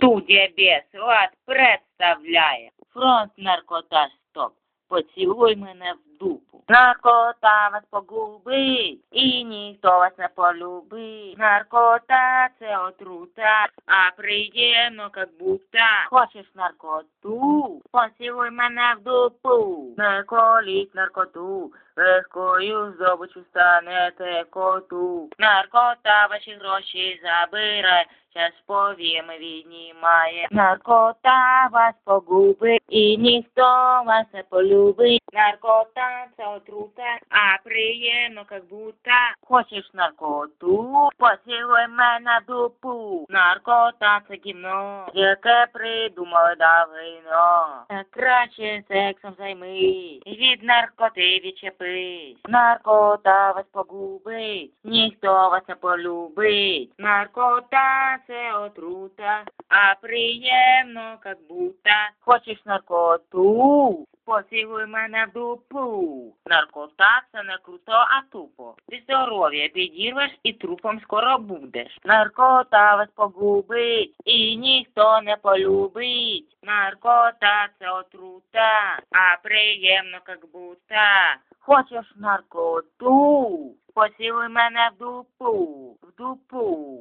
Студія Бесват представляє Фронт наркота стоп. Поцілуй мене в дупу. Наркота вас погубить, і ніхто вас не полюбить. Наркота це отрута, а приємно, как будто. Хочеш наркоту? Поцілуй мене в дупу. Не коліть наркоту, легкою здобичу станете коту. Наркота ваші гроші забирає, час повіями віднімає. Наркота вас погубить, і ніхто вас не полюбить. Наркота це отрута, а приємно, как будто. Хочеш наркоту? Поцілуй мене дупу. Наркота це кіно, яке придумали давно. Краще сексом займись, від наркоти відчепись. Наркота вас погубить, ніхто вас не полюбить. Наркота це отрута, а приємно, как будто. Хочеш наркоту? Поцілуй мене в дупу. Наркота це не круто, а тупо. Ти здоров'я підірвеш і трупом скоро будеш. Наркота вас погубить, і ніхто не полюбить. Наркота це отрута, а приємно, как будто. Хочеш наркоту? Поцілуй мене в дупу, в дупу.